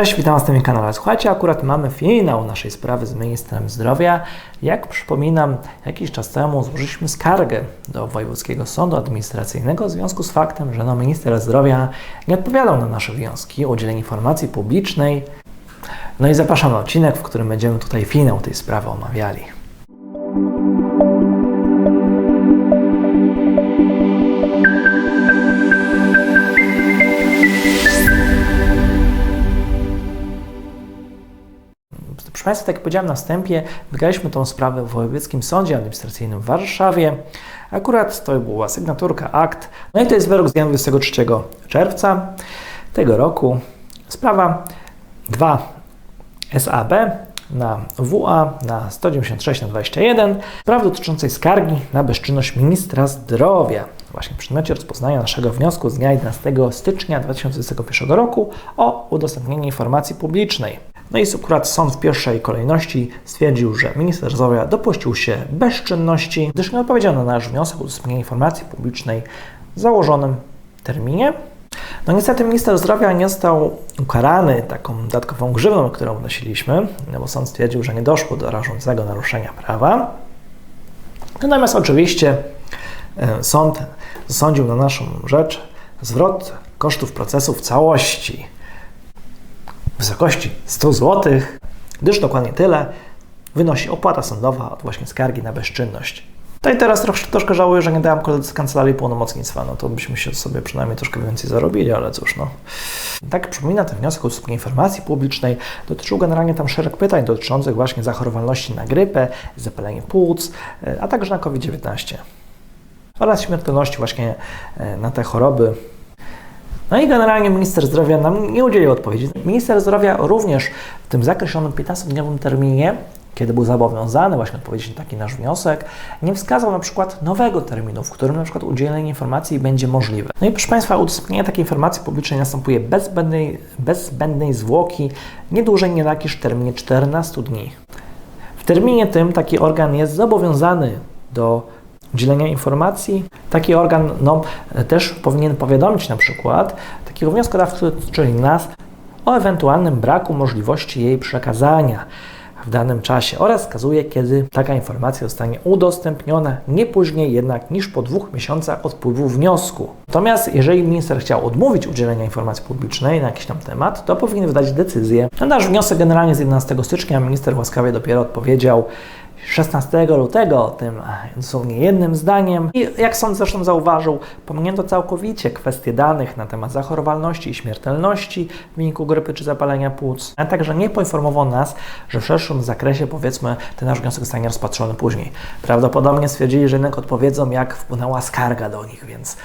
Cześć, witam Was na tym kanale. Słuchajcie, akurat mamy finał naszej sprawy z ministrem zdrowia. Jak przypominam, jakiś czas temu złożyliśmy skargę do Wojewódzkiego Sądu Administracyjnego w związku z faktem, że no, minister zdrowia nie odpowiadał na nasze wnioski o udzielenie informacji publicznej. No i zapraszam na odcinek, w którym będziemy tutaj finał tej sprawy omawiali. Proszę Państwa, tak jak powiedziałem na wstępie, wygraliśmy tą sprawę w Wojewódzkim Sądzie Administracyjnym w Warszawie. Akurat to była sygnaturka akt. No i to jest wyrok z dnia 23 czerwca tego roku. Sprawa 2 SAB na WA na 196 na 21 sprawy dotyczącej skargi na bezczynność ministra zdrowia. Właśnie w przedmiocie rozpoznania naszego wniosku z dnia 11 stycznia 2021 roku o udostępnienie informacji publicznej. No i akurat sąd w pierwszej kolejności stwierdził, że minister zdrowia dopuścił się bezczynności, gdyż nie odpowiedział na nasz wniosek o udostępnienie informacji publicznej w założonym terminie. No niestety minister zdrowia nie został ukarany taką dodatkową grzywną, którą wnosiliśmy, no bo sąd stwierdził, że nie doszło do rażącego naruszenia prawa. Natomiast oczywiście e, sąd zasądził na naszą rzecz zwrot kosztów procesu w całości wysokości 100 zł, gdyż dokładnie tyle wynosi opłata sądowa od właśnie skargi na bezczynność. No i teraz troszkę, troszkę żałuję, że nie dałem koledze z kancelarii pełnomocnictwa, no to byśmy się sobie przynajmniej troszkę więcej zarobili, ale cóż, no. Tak przypomina ten wniosek o udostępnienie informacji publicznej, dotyczył generalnie tam szereg pytań dotyczących właśnie zachorowalności na grypę, zapalenie płuc, a także na COVID-19 oraz śmiertelności właśnie e, na te choroby no i generalnie minister zdrowia nam nie udzielił odpowiedzi. Minister zdrowia również w tym zakreślonym 15-dniowym terminie, kiedy był zobowiązany właśnie odpowiedzieć na taki nasz wniosek, nie wskazał na przykład nowego terminu, w którym na przykład udzielenie informacji będzie możliwe. No i proszę Państwa, udostępnienie takiej informacji publicznej następuje bez zbędnej, bez zbędnej zwłoki, nie dłużej nie takiż w terminie 14 dni. W terminie tym taki organ jest zobowiązany do udzielenia informacji. Taki organ no, też powinien powiadomić na przykład takiego wnioskodawcy, czyli nas, o ewentualnym braku możliwości jej przekazania w danym czasie oraz wskazuje, kiedy taka informacja zostanie udostępniona, nie później jednak niż po dwóch miesiącach od wpływu wniosku. Natomiast jeżeli minister chciał odmówić udzielenia informacji publicznej na jakiś tam temat, to powinien wydać decyzję. Na nasz wniosek generalnie z 11 stycznia minister łaskawie dopiero odpowiedział, 16 lutego, tym dosłownie jednym zdaniem. I jak sąd zresztą zauważył, pominięto całkowicie kwestie danych na temat zachorowalności i śmiertelności w wyniku grypy czy zapalenia płuc, a także nie poinformował nas, że w szerszym zakresie, powiedzmy, ten nasz wniosek zostanie rozpatrzony później. Prawdopodobnie stwierdzili, że jednak odpowiedzą, jak wpłynęła skarga do nich, więc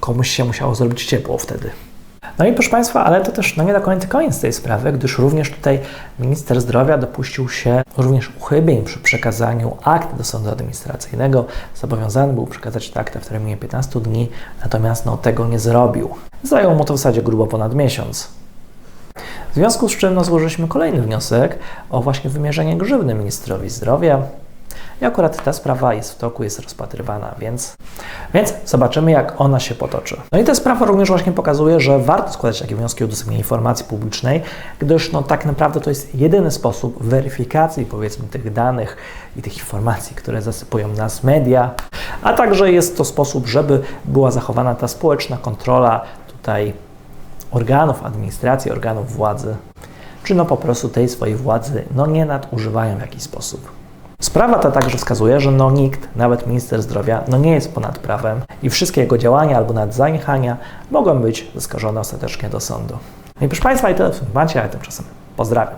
komuś się musiało zrobić ciepło wtedy. No i proszę Państwa, ale to też no nie do końca koniec tej sprawy, gdyż również tutaj minister zdrowia dopuścił się również uchybień przy przekazaniu akt do sądu administracyjnego. Zobowiązany był przekazać te akta w terminie 15 dni, natomiast no, tego nie zrobił. Zajął mu to w zasadzie grubo ponad miesiąc. W związku z czym no, złożyliśmy kolejny wniosek o właśnie wymierzenie grzywny ministrowi zdrowia. I akurat ta sprawa jest w toku, jest rozpatrywana, więc, więc zobaczymy, jak ona się potoczy. No i ta sprawa również właśnie pokazuje, że warto składać takie wnioski o udostępnienie informacji publicznej, gdyż no, tak naprawdę to jest jedyny sposób weryfikacji, powiedzmy, tych danych i tych informacji, które zasypują nas media, a także jest to sposób, żeby była zachowana ta społeczna kontrola tutaj organów administracji, organów władzy, czy no po prostu tej swojej władzy no nie nadużywają w jakiś sposób. Sprawa ta także wskazuje, że no nikt, nawet minister zdrowia, no nie jest ponad prawem i wszystkie jego działania albo nawet zaniechania mogą być zaskarżone ostatecznie do sądu. No i proszę Państwa, i tyle w tym temacie, a tymczasem pozdrawiam.